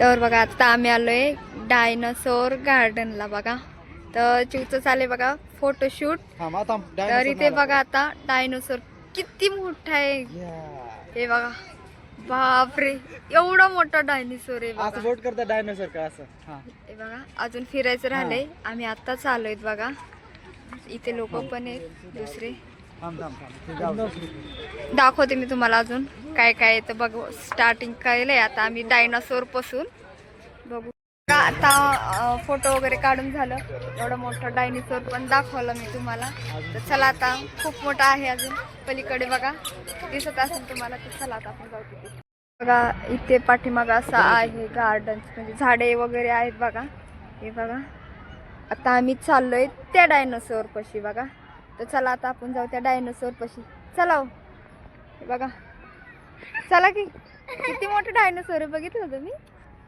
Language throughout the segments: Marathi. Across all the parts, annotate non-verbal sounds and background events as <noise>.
तर बघा आता आम्ही आलोय डायनासोर गार्डनला बघा. तर चिवचं चाललंय बघा फोटोशूट तर इथे. बघा आता डायनोसोर किती मोठा आहे. हे बघा. बापरे एवढा मोठा डायनोसोर आहे डायनोसर का असं? हा. हे बघा अजून फिरायचं राहिलंय. आम्ही आत्ताच आलोय बघा. इथे लोक पण आहेत दुसरे. दाखवते मी तुम्हाला अजून. काय काय येतं बघ. स्टार्टिंग केलंय आता आम्ही डायनासोरपासून. बघू. आता फोटो वगैरे काढून झालं. एवढं मोठं डायनासोर पण दाखवलं मी तुम्हाला. तर चला आता खूप मोठा आहे अजून. पलीकडे बघा. दिसत असेल तुम्हाला तर चला आता आपण जाऊ तिथे. बघा इथे पाठीमाग असं आहे गार्डन म्हणजे झाडे वगैरे आहेत बघा. हे बघा. आता आम्ही चाललोय त्या डायनासोर पशी बघा. तर चला आता आपण जाऊ त्या डायनासोर पशी. चला हो. हे बघा. चला की. किती मोठं डायनासोर आहे बघितलं तुम्ही?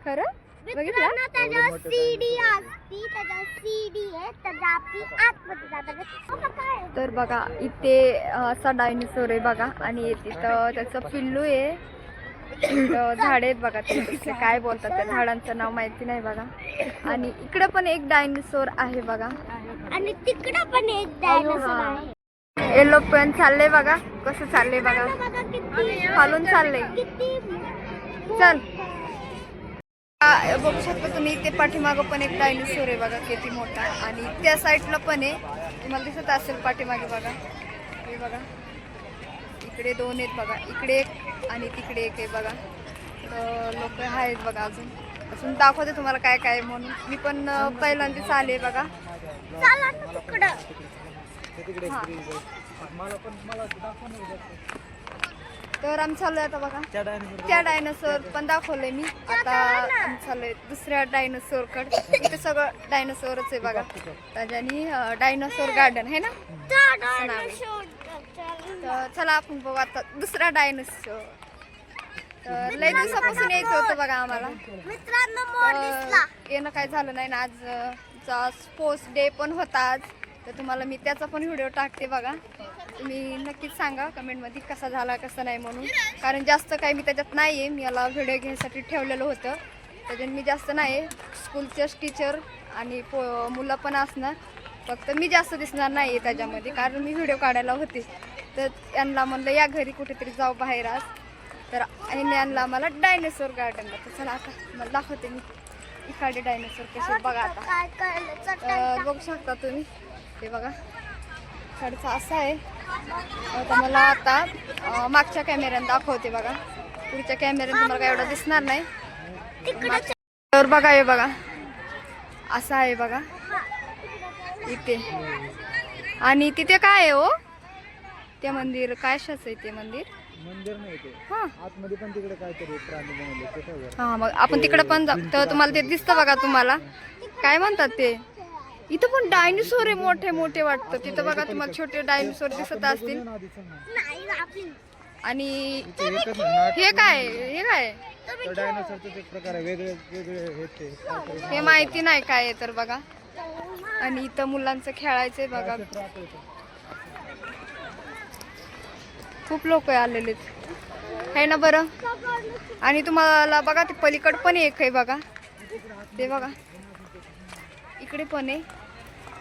खरं? बघितलं? त्याच्यावर सीडी असती. त्याच्यावर सीडी आहे. त्याच्या आपली आतमध्ये जातात. काय तर बघा इथे असा डायनासोर आहे बघा. आणि तिथं त्याचं पिल्लू आहे. झाडे आहेत बघा ते. तिथे काय बोलतात त्या झाडांचं नाव माहिती नाही बघा. आणि इकडे पण एक डायनासोर आहे बघा. आणि तिकडं पण एक डायनोसॉर हा. आहे पण चाललंय बघा कसं चाललंय बघा. खालून चाललंय. किती. चल. बघू शकता तुम्ही इथे पाठीमागं पण एक डायनोसोर आहे बघा किती मोठा. आणि त्या साईडला पण आहे. तुम्हाला दिसत असेल पाठीमागे बघा. हे बघा. इकडे दोन आहेत बघा. इकडे एक आणि तिकडे एक आहे बघा. लोक आहेत बघा अजून. अजून दाखवते तुम्हाला काय काय म्हणून. मी पण पहिल्यांदाच आले बघा. चला ना तिकडं. हा. तर आम्ही चाललोय आता बघा. त्या डायनोसर पण दाखवलंय मी. आता आम्ही चाललोय दुसऱ्या डायनोसोरकडे. इथे सगळं डायनोसोरच आहे बघा. त्याच्यानी डायनोसोर गार्डन आहे ना? तर चला आपण बघू आता दुसरा डायनोसोर तर लय दिवसापासून यायचं होतं बघा आम्हाला. मित्रांनो मोर दिसला. तर येणं काय झालं नाही ना आज अं, स्पोर्ट्स डे पण होता आज. तर तुम्हाला मी त्याचा पण व्हिडिओ टाकते बघा. तुम्ही नक्कीच सांगा कमेंटमध्ये कसा झाला कसा नाही म्हणून. कारण जास्त काही मी त्याच्यात नाही आहे मी याला व्हिडिओ घ्यायसाठी ठेवलेलं होतं. त्याच्यात मी जास्त नाही स्कूलचेच टीचर आणि पो मुलं पण असणार. फक्त मी जास्त दिसणार नाही आहे त्याच्यामध्ये. कारण मी व्हिडिओ काढायला होते. तर यांना म्हणलं या घरी कुठेतरी जाऊ बाहेर आज. तर आणि आणला मला डायनासोर गार्डनला तर चला आता मला दाखवते मी. इकडे डायनासोर कसे बघा आता. बघू शकता तुम्ही. ते बघा. इकडचा असा आहे. आता मला आता मागच्या कॅमेऱ्यानं दाखवते बघा. पुढच्या कॅमेऱ्यानं तुम्हाला काय एवढं दिसणार नाही. तिकडं तर बघा हे बघा. असा आहे बघा. इथे. आणि तिथे काय आहे हो? ते मंदिर. काय आहे ते मंदिर? मंदिर नाही ते. हां. आतमध्ये पण तिकडे काहीतरी प्राणी बनवले ते काय वर. हा मग आपण तिकडे पण जाऊ तर तुम्हाला ते दिसतं बघा तुम्हाला. काय म्हणतात ते? इथं पण डायनोसोर आहे मोठे मोठे वाटतं. तिथं बघा तुम्हाला छोटे डायनोसोर दिसत असतील. ना ना. आणि एकच आहे, हे काय? हे काय? त्या डायनोसरचे एक प्रकार आहे वेगळे वेगळे हे ते. काहीतरी हे माहिती नाही काय आहे तर बघा. आणि इथं मुलांचं खेळायचंय बघा. इथं. खूप लोक आलेले आहे ना बरं? आणि तुम्हाला बघा ते पलीकड पण एक आहे बघा. ते बघा. इकडे पण आहे.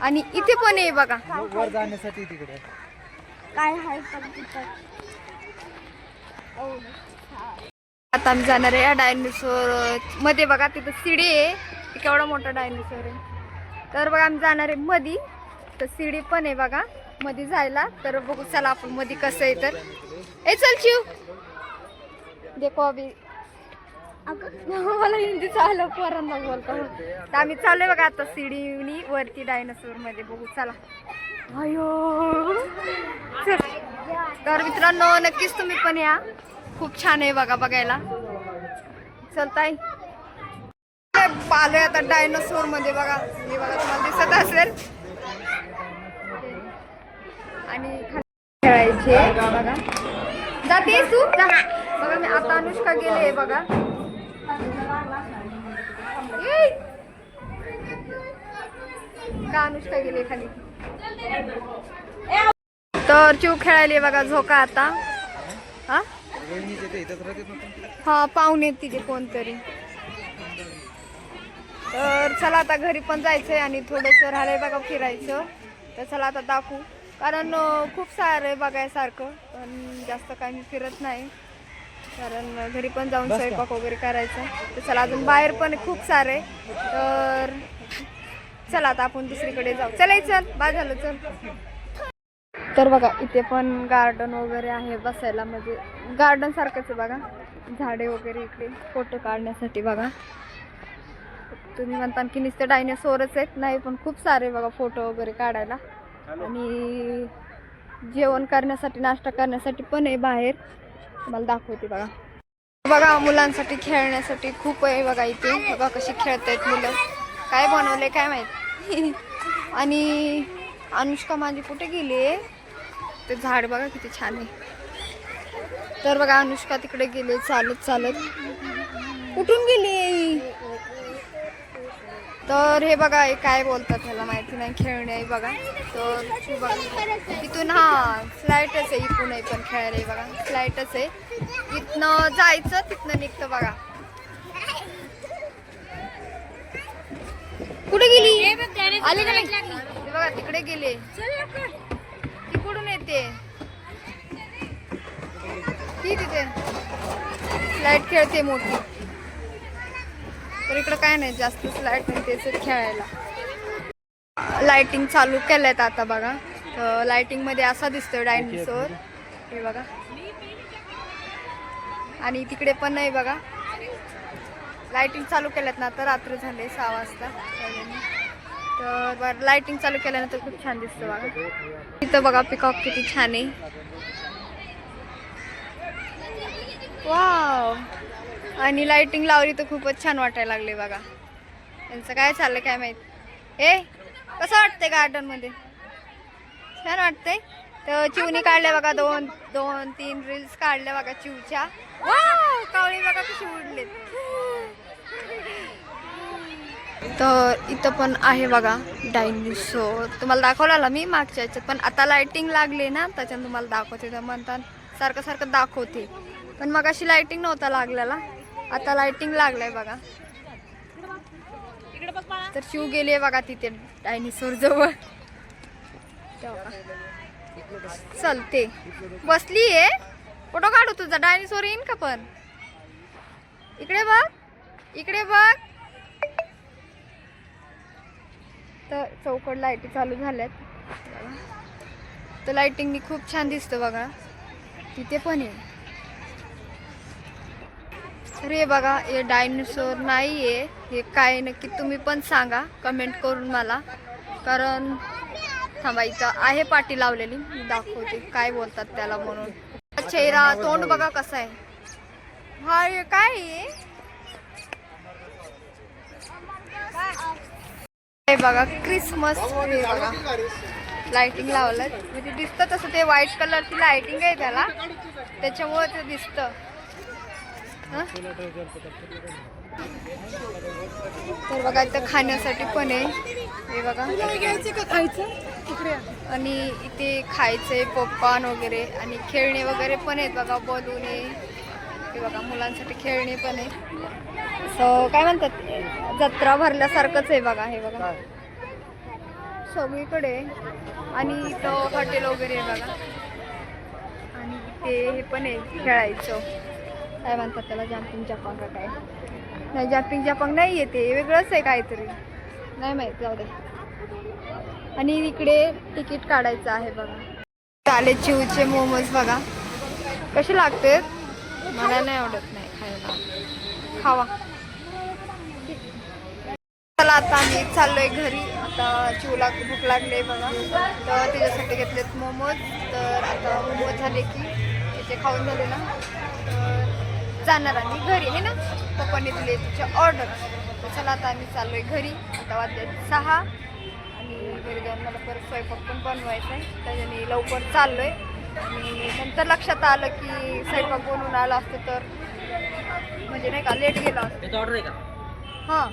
आणि इथे पण आहे बघा. वर जाण्यासाठी तिकडे. काय आहे आता आम्ही जाणार आहे या डायनोसोरमध्ये बघा तिथं शिडी आहे. केवढा मोठा डायनोसोर आहे. तर बघा आम्ही जाणार आहे मधी. तर शिडी पण आहे बघा. मध्ये जायला तर बघू चला आपण मध्ये कसं आहे तर. ए चल शिव देखो अभि. मला हिंदी चाललं पोरांना बोलतो. तर आम्ही चाललोय बघा आता सिडीनी वरती डायनासोरमध्ये. बघू चला. अयो. तर मित्रांनो नक्कीच तुम्ही पण या. खूप छान आहे बघा बघायला. चलताय आलोय आता डायनासोरमध्ये बघा. हे बघा तुम्हाला दिसत असेल. आणि खेळायचे. बघा. जाते तू बघा मी आता अनुष्का गेले बघा. का अनुष्का गेले खाली. तर चिव खेळायले बघा झोका आता. हा? हा पाहुणे तिथे कोणतरी. तर चला आता घरी पण जायचंय आणि थोडंसं राहिलंय बघा फिरायचं. तर चला आता दाखवू. कारण खूप सारं आहे बघायसारखं पण जास्त काही मी फिरत नाही. कारण घरी पण जाऊन? स्वयंपाक वगैरे करायचा तर चला अजून बाहेर पण खूप सारे तर चला आता आपण दुसरीकडे जाऊ. चला चल बा झालं चल. तर बघा इथे पण गार्डन वगैरे आहे बसायला. म्हणजे गार्डन सारखंच आहे बघा. झाडे वगैरे इकडे फोटो काढण्यासाठी बघा. तुम्ही म्हणता की नुसते डायनासोरच आहेत. नाही पण खूप सारे बघा फोटो वगैरे काढायला. आणि जेवण करण्यासाठी नाश्ता करण्यासाठी पण आहे बाहेर. मला दाखवते बघा. बघा मुलांसाठी खेळण्यासाठी खूप आहे बघा इथे. बघा कशी खेळत आहेत मुलं. काय बनवले काय माहीत? <laughs> आणि अनुष्का माझी कुठे गेली आहे ते झाड बघा किती छान आहे. तर बघा अनुष्का तिकडे गेले चालत चालत. कुठून गेली तर हे बघा हे काय बोलतात ह्याला माहिती नाही खेळणे आहे बघा. तर बघा इथून हा फ्लाईटच आहे इथून आहे पण खेळायला बघा. फ्लाईटच आहे. इथनं जायचं तिथनं निघतं बघा. कुठे गेली? आली नाही? बघा तिकडे गेले. ती कुठून येते? ती तिथे. फ्लाईट खेळते मोठी. तर इकडं काय नाही जास्त लाइट नाही खेळायला. लाइटिंग चालू केल्यात आता बघा. तर लाइटिंगमध्ये असा दिसतोय डायनासोर हे बघा. आणि तिकडे पण नाही बघा. लायटिंग चालू केल्यात ना तर रात्र झाले सहा वाजता. तर बरं लायटिंग चालू केल्यानंतर खूप छान दिसतं बघा. इथं बघा पिकॉक किती छान आहे. वाव आणि लाइटिंग लावली तर खूपच छान वाटायला लागले बघा. त्यांचं काय चाललंय काय माहीत. ए कसं वाटतंय गार्डनमध्ये छान वाटतंय. तर चिवनी काढल्या बघा दोन दोन तीन रील्स काढल्या बघा चिवच्या. कावळी बघा कशी उडले तर इथं पण आहे बघा डायनिसोर तुम्हाला दाखवला मी मागच्या याच्यात पण आता लायटिंग लागली ना त्याच्यानं तुम्हाला दाखवते. तर म्हणतात सारखं सारखं दाखवते. पण मग अशी लायटिंग नव्हता लागलेला. आता लाइटिंग लागलाय बघा. तर शिव गेली बघा तिथे डायनिसोर जवळ. चलते बसली आहे. फोटो काढू तुझा. डायनिसोर येईन का पण? इकडे बघ. इकडे बघ. तर चौकड लाईटी चालू झाल्यात. तर लाइटिंगनी खूप छान दिसतं बघा. तिथे पण आहे. तर हे बघा हे डायनोसोर नाही आहे हे काय नक्की तुम्ही पण सांगा. कमेंट करून मला. कारण थांबा इथं आहे पाटी लावलेली. मी दाखवते काय बोलतात त्याला म्हणून. चेहरा तोंड बघा कसं आहे. हा हे काय हे बघा क्रिसमस हे बघा. लाइटिंग लावलं म्हणजे दिसतं तसं ते व्हाईट कलरची लाइटिंग आहे त्याला. त्याच्यामुळे ते दिसतं. तर बघा इथं खाण्यासाठी पण आहे. हे बघा. आणि इथे खायचंय पॉपकॉर्न वगैरे आणि खेळणे वगैरे पण आहेत बघा बलून आहे हे बघा मुलांसाठी खेळणे पण आहे असं काय म्हणतात? जत्रा भरल्यासारखंच आहे बघा हे बघा. सगळीकडे आणि इथं हॉटेल वगैरे आहे बघा. आणि इथे हे पण आहे खेळायचं. काय म्हणतात त्याला जम्पिंग जपांग का काय? नाही जम्पिंग जपांग नाही येते वेगळंच आहे काहीतरी. नाही माहीत जाऊ दे. आणि इकडे तिकीट काढायचं आहे बघा. आले चिवचे मोमोज बघा. कसे लागते? मला नाही आवडत नाही खायला. खावा. चला आता आम्ही चाललोय घरी. आता चिवला भूक लागले बघा. तर त्याच्यासाठी घेतलेत मोमोज. तर आता मोमोज झाले की त्याचे खाऊन झाले ना. तर जाणार आम्ही घरी आहे ना? पप्पाने दिले तिचे ऑर्डर तर चला आता आम्ही चाललोय घरी. आता वाजले सहा. आणि घरी जाऊन मला परत स्वयंपाक पण बनवायचा आहे. त्याच्याने लवकर चाललोय. आणि नंतर लक्षात आलं की स्वयंपाक बनवून आला असतं तर म्हणजे नाही का लेट गेला असतं. ऑर्डर आहे का? हां.